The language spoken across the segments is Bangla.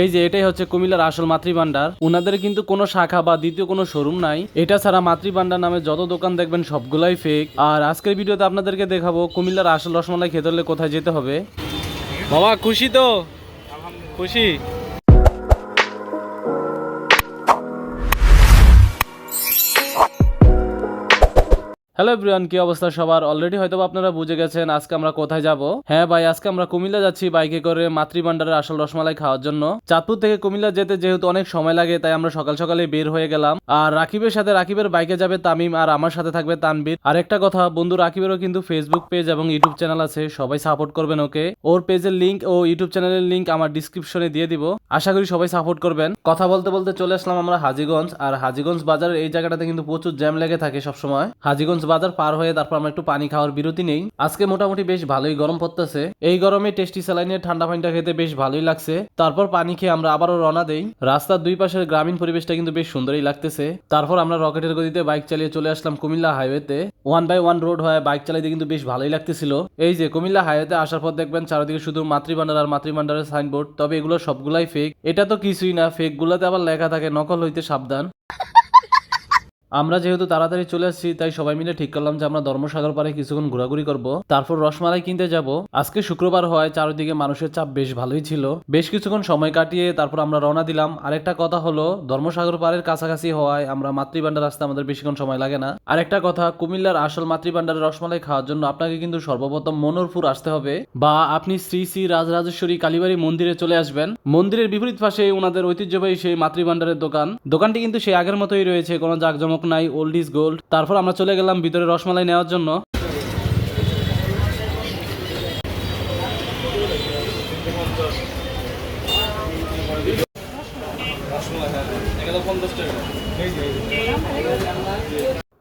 এই যে এটাই হচ্ছে কুমিল্লার আসল মাতৃভান্ডার ওনাদের কিন্তু কোনো শাখা বা দ্বিতীয় কোনো শোরুম নাই। এটা ছাড়া মাতৃভান্ডার নামে যত দোকান দেখবেন সবগুলাই ফেক আর আজকের ভিডিওতে আপনাদেরকে দেখাবো কুমিল্লার আসল রসমালাই খেতে হলে কোথায় যেতে হবে। বাবা, খুশি তো? খুশি? হ্যালো এভরিওয়ান, কি অবস্থা সবার? অলরেডি হয়তো আপনারা বুঝে গেছেন আজকে আমরা কোথায় যাব। হ্যাঁ ভাই, আজকে আমরা কুমিল্লা যাচ্ছি বাইকে করে মাতৃভান্ডারের আসল রসমালাই খাওয়ার জন্য। চাঁদপুর থেকে কুমিল্লা যেতে যেহেতু অনেক সময় লাগে, তাই আমরা সকাল সকালে বের হয়ে গেলাম। আর রাকিবের সাথে রাকিবের বাইকে যাবে তামিম আর আমার সাথে থাকবে তানবীর আর একটা কথা, বন্ধু, রাকিবেরও কিন্তু ফেসবুক পেজ এবং ইউটিউব চ্যানেল আছে, সবাই সাপোর্ট করবেন ওকে। ওর পেজের লিংক ও ইউটিউব চ্যানেলের লিঙ্ক আমার ডিসক্রিপশনে দিয়ে দিব। আশা করি সবাই সাপোর্ট করবেন। কথা বলতে বলতে চলে আসলাম আমরা হাজিগঞ্জ। আর হাজিগঞ্জ বাজারের এই জায়গাটাতে কিন্তু প্রচুর জ্যাম লেগে থাকে সবসময়। হাজিগঞ্জ বাজার পার হয়ে তারপর আমরা একটু পানি খাওয়ার বিরতি নেই। আজকে মোটামুটি বেশ ভালোই গরম পড়তেছে। এই গরমে টেস্টি স্যালাইনের ঠান্ডা পানিটা খেতে বেশ ভালোই লাগছে। তারপর পানি খেয়ে আমরা আবারও রওনা দেই। রাস্তার দুই পাশের গ্রামীণ পরিবেশটা কিন্তু বেশ সুন্দরই লাগতেছে। তারপর আমরা রকেটের গতিতে বাইক চালিয়ে চলে আসলাম কুমিল্লা হাইওয়েতে। ওয়ান বাই ওয়ান রোড হয় বাইক চালাইতে কিন্তু বেশ ভালোই লাগতেছিল। এই যে কুমিল্লা হাইওয়েতে আসার পর দেখবেন চারিদিকে শুধু মাতৃভান্ডার আর মাতৃভান্ডারের সাইনবোর্ড তবে এগুলো সবগুলাই ফেক এটা তো কিছুই না ফেক গুলাতে আবার লেখা থাকে, নকল হইতে সাবধান। আমরা যেহেতু তাড়াতাড়ি চলে আসছি, তাই সবাই মিলে ঠিক করলাম যে আমরা ধর্মসাগর পারে কিছুক্ষণ ঘোরাঘুরি করব। তারপর রসমালাই কিনতে যাব। আজকে শুক্রবার হয়, চারিদিকে মানুষের চাপ বেশ ভালোই ছিল। বেশ কিছুক্ষণ সময় কাটিয়ে তারপর আমরা রওনা দিলাম। আরেকটা কথা হলো, ধর্মসাগর পাড়ের কাছাকাছি হওয়ায় আমরা মাতৃভান্ডার আসতে আমাদের বেশিক্ষণ সময় লাগে না। আরেকটা কথা, কুমিল্লার আসল মাতৃভান্ডারের রসমালাই খাওয়ার জন্য আপনাকে কিন্তু সর্বপ্রথম মনোরপুর আসতে হবে বা আপনি শ্রী শ্রী রাজরাজেশ্বরী কালীবাড়ি মন্দিরে চলে আসবেন। মন্দিরের বিপরীত পাশে ওনাদের ঐতিহ্যবাহী সেই মাতৃভান্ডারের দোকান। দোকানটি কিন্তু সেই আগের মতোই রয়েছে, কোনো জাঁকজমক নাই ওল্ড ইজ গোল্ড তারপর আমরা চলে গেলাম ভিতরে রসমালাই নেওয়ার জন্য।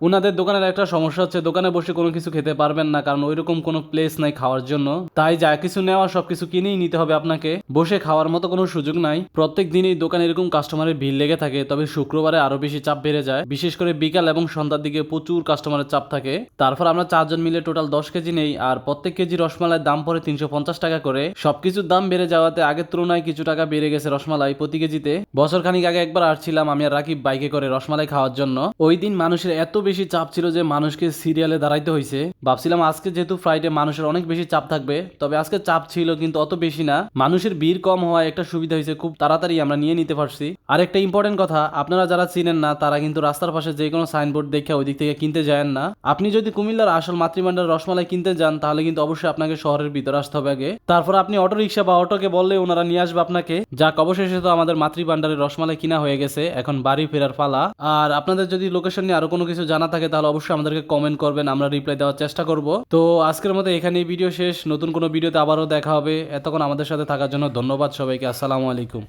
উনাদের দোকানের একটা সমস্যা হচ্ছে, দোকানে বসে কোনো কিছু খেতে পারবেন না, কারণ ওইরকম কোনো প্লেস নাই খাওয়ার জন্য। তাই যা কিছু নেওয়া সবকিছু কিনেই নিতে হবে আপনাকে। বসে খাওয়ার মতো কোনো সুযোগ নাই। প্রত্যেক দিনই দোকানে এরকম কাস্টমারের ভিড় লেগে থাকে, তবে শুক্রবারে আরও বেশি চাপ বেড়ে যায়। বিশেষ করে বিকাল এবং সন্ধ্যার দিকে প্রচুর কাস্টমারের চাপ থাকে। তারপর আমরা চারজন মিলে টোটাল দশ কেজি নেই, আর প্রত্যেক কেজি রসমালাইয়ের দাম পড়ে তিনশো পঞ্চাশ টাকা করে। সবকিছুর দাম বেড়ে যাওয়াতে আগের তুলনায় কিছু টাকা বেড়ে গেছে রসমালাই প্রতি কেজিতে। বছর খানিক আগে একবার আসছিলাম আমি আর রাকিব বাইকে করে রসমালাই খাওয়ার জন্য। ওই দিন মানুষের এত বেশি চাপ ছিল যে মানুষকে সিরিয়ালে দাঁড়াইতে হয়েছে ভাবছিলাম আজকে যেহেতু ফ্রাইডে মানুষের অনেক বেশি চাপ থাকবে, তবে আজকে চাপ ছিল কিন্তু অত বেশি না। মানুষের ভিড় কম হওয়ায় একটা সুবিধা হয়েছে খুব তাড়াতাড়ি আমরা নিয়ে নিতে পারছি। আর একটা ইম্পর্টেন্ট কথা, আপনারা যারা চিনেন না, তারা কিন্তু রাস্তার পাশে যে কোনো সাইনবোর্ড দেখে ওই দিক থেকে কিনতে যায়েন না। আপনি যদি কুমিল্লার আসল মাতৃভান্ডার রসমালাই কিনতে যান, তাহলে কিন্তু অবশ্যই আপনাকে শহরের ভিতরে আসতে হবে আগে। তারপর আপনি অটো রিক্সা বা অটোকে বললে ওনারা নিয়ে আসবে আপনাকে। যাক, অবশেষে তো আমাদের মাতৃভান্ডারের রসমালাই কিনা হয়ে গেছে, এখন বাড়ি ফেরার পালা। আর আপনাদের যদি লোকেশন নিয়ে আরও কোনো কিছু জানা থাকে তাহলে অবশ্যই আমাদেরকে কমেন্ট করবেন, আমরা রিপ্লাই দেওয়ার চেষ্টা করব। তো আজকের মতো এখানেই ভিডিও শেষ। নতুন কোনো ভিডিওতে আবারও দেখা হবে। এতক্ষণ আমাদের সাথে থাকার জন্য ধন্যবাদ সবাইকে। আসসালামু আলাইকুম।